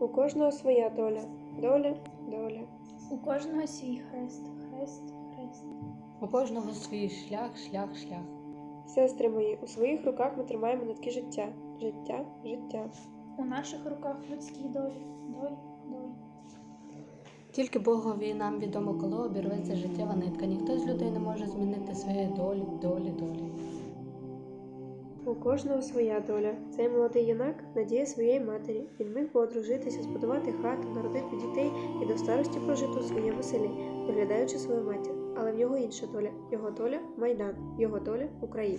У кожного своя доля, доля, доля. У кожного свій хрест, хрест, хрест. У кожного свій шлях, шлях, шлях. Сестри мої, у своїх руках ми тримаємо нитки життя, життя, життя. У наших руках людські долі, долі, долі. Тільки Богові нам відомо, коли обірветься життєва нитка. Ніхто з людей не може змінити своєї долі, долі, долі. У кожного своя доля. Цей молодий юнак надія своєї матері. Він міг би одружитися, збудувати хату, народити дітей і до старості прожити у своєму селі, доглядаючи свою матір. Але в нього інша доля. Його доля Майдан, його доля Україна.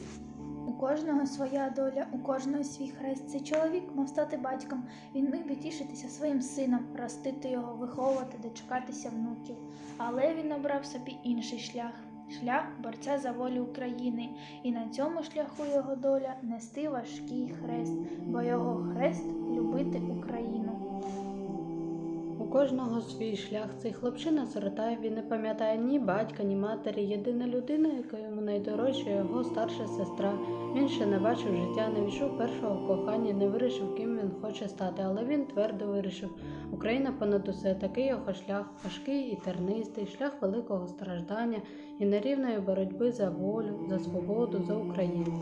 У кожного своя доля, у кожного свій хрест. Цей чоловік мав стати батьком. Він міг би тішитися своїм сином, ростити його, виховувати, дочекатися внуків. Але він обрав собі інший шлях. Шлях борця за волю України, і на цьому шляху його доля нести важкий хрест, бо його хрест любити Україну. Кожного свій шлях. Цей хлопчина сирота, він не пам'ятає ні батька, ні матері. Єдина людина, яка йому найдорожча, його старша сестра. Він ще не бачив життя, не відчув першого кохання, не вирішив, ким він хоче стати, але він твердо вирішив. Україна понад усе, такий його шлях, важкий і тернистий, шлях великого страждання і нерівної боротьби за волю, за свободу, за Україну.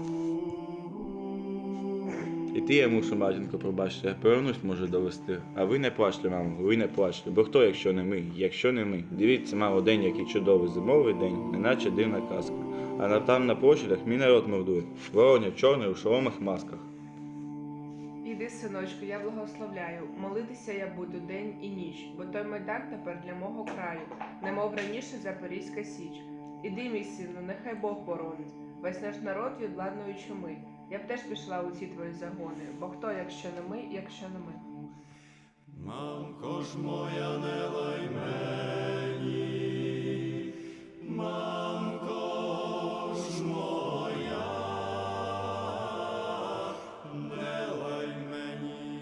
І ти я мушу, матінко, пробачте, повернусь може довести. А ви не плачте, мамо, ви не плачте. Бо хто, якщо не ми, якщо не ми? Дивіться, мамо, день, який чудовий зимовий день, неначе дивна казка. А на там на площадях мій народ мордує. Воронів чорний у шоломах масках. Іди, синочку, я благословляю. Молитися я буду день і ніч, бо той майдан тепер для мого краю, немов раніше Запорізька Січ. Іди, мій сину, нехай Бог боронить. Весь наш народ від ладної чуми. Я б теж пішла у ці твої загони, бо хто, якщо не ми, якщо не ми. Мамко ж моя не лай мені, мамко ж моя, не лай мені.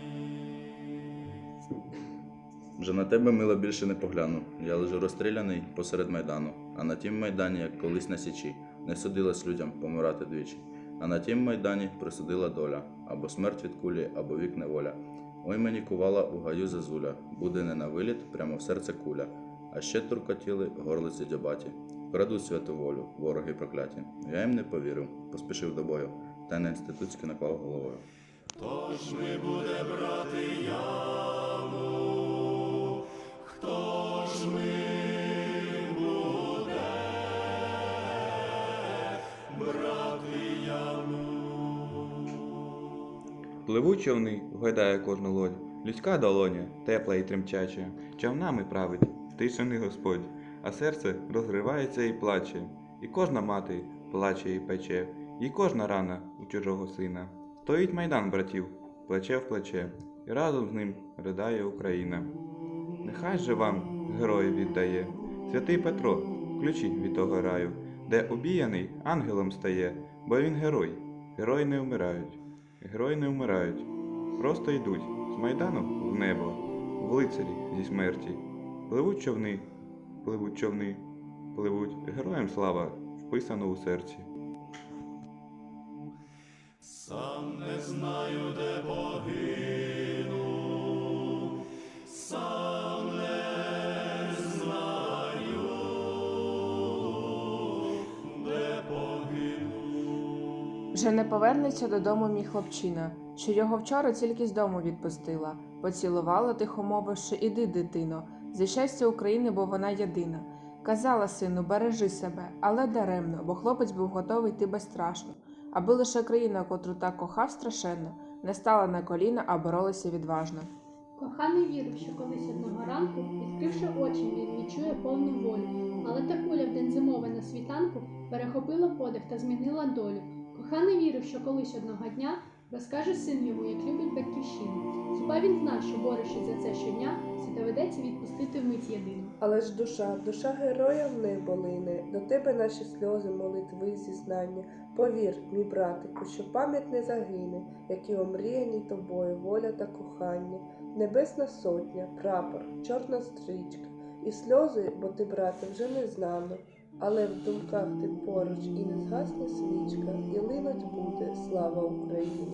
Вже на тебе мило більше не погляну. Я лежу розстріляний посеред майдану. А на тім майдані, як колись на січі, не судилось людям помирати двічі. А на тім майдані присудила доля або смерть від кулі, або вік неволя. Ой мені кувала у гаю зазуля, буде не на виліт, прямо в серце куля. А ще туркотіли горлиці дьобаті. Крадуть святу волю, вороги прокляті. Я їм не повірив, поспішив до бою, та на інститутськи наклав головою. Тож ми буде брати яму, хто ж ми Пливуть човни, вгадає кожну лодь, людська долоня, тепла і тремтяча, човнами править, втишений Господь, а серце розривається і плаче, і кожна мати плаче і пече, і кожна рана у чужого сина. Стоїть майдан братів, плече в плече, і разом з ним ридає Україна. Нехай же вам герої віддає, святий Петро, ключі від того раю, де обіяний ангелом стає, бо він герой, герої не вмирають. Герої не вмирають, просто йдуть з майдану в небо, в лицарі зі смерті. Пливуть човни, пливуть човни, пливуть героям слава, вписано у серці. Сам не знаю, де погину, сам Вже не повернеться додому мій хлопчина, що його вчора тільки з дому відпустила. Поцілувала тихо мовивши, іди, дитино, за щастя України, бо вона єдина. Казала сину, бережи себе, але даремно, бо хлопець був готовий йти безстрашно, аби лише країна, котру так кохав страшенно, не стала на коліна, а боролася відважно. Коханий вірив, що колись одного ранку, відкривши очі, він відчує повну волю. Але та куля в день зимовий на світанку перехопила подих та змінила долю. Коханий вірив, що колись одного дня розкаже син йому, як любить батьківщину. Хіба він знав, що борючись за це щодня, це доведеться відпустити вмить єдину. Але ж душа, душа героя в небо лине, до тебе наші сльози, молитви, зізнання. Повір, мій братику, що пам'ять не загине, як і омріяні тобою воля та кохання, небесна сотня, прапор, чорна стрічка, і сльози, бо ти, брате, вже не з нами. Але в думках ти поруч і не згасне свічка, і линуть буде слава Україні.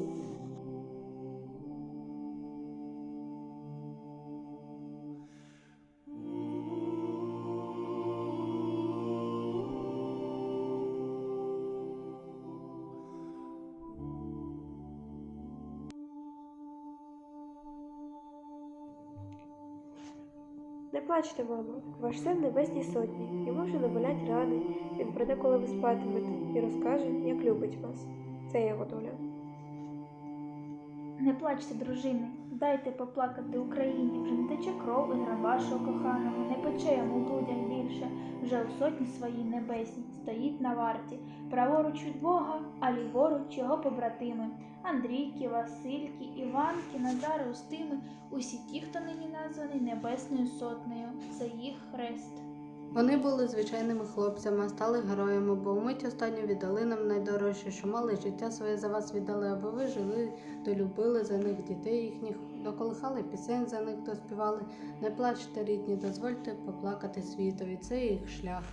Не плачте, мамо, ваш син небесній сотні, йому вже не болять рани. Він прийде, коли ви спатимете, і розкаже, як любить вас. Це його доля. Не плачте, дружини, дайте поплакати Україні, вже не тече кров і гра вашого коханого, не пече йому людям більше, вже у сотні своїй небесній стоїть на варті, праворуч від Бога, а ліворуч його побратими. Андрійки, Васильки, Іванки, Назари, Устими, усі ті, хто нині названий Небесною сотнею, це їх хрест. Вони були звичайними хлопцями, а стали героями, бо вмить останню віддали нам найдорожче, що мали життя своє за вас віддали, аби ви жили, долюбили за них дітей їхніх, доколихали пісень за них, доспівали. Не плачте, рідні, дозвольте поплакати світові. Це їх шлях.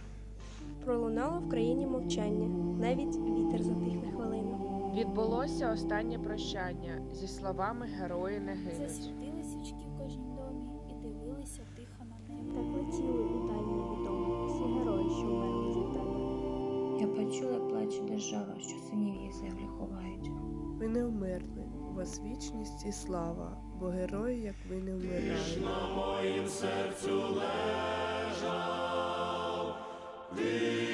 Пролунало в країні мовчання, навіть вітер затихне хвилину. Відбулося останнє прощання зі словами герої не гинуть. Чула, плаче держава, що синів її землі ховають. Ви не вмерли, у вас вічність і слава, бо герої, як ви не вмирали. Ти ж на моїм серцю лежав, ти...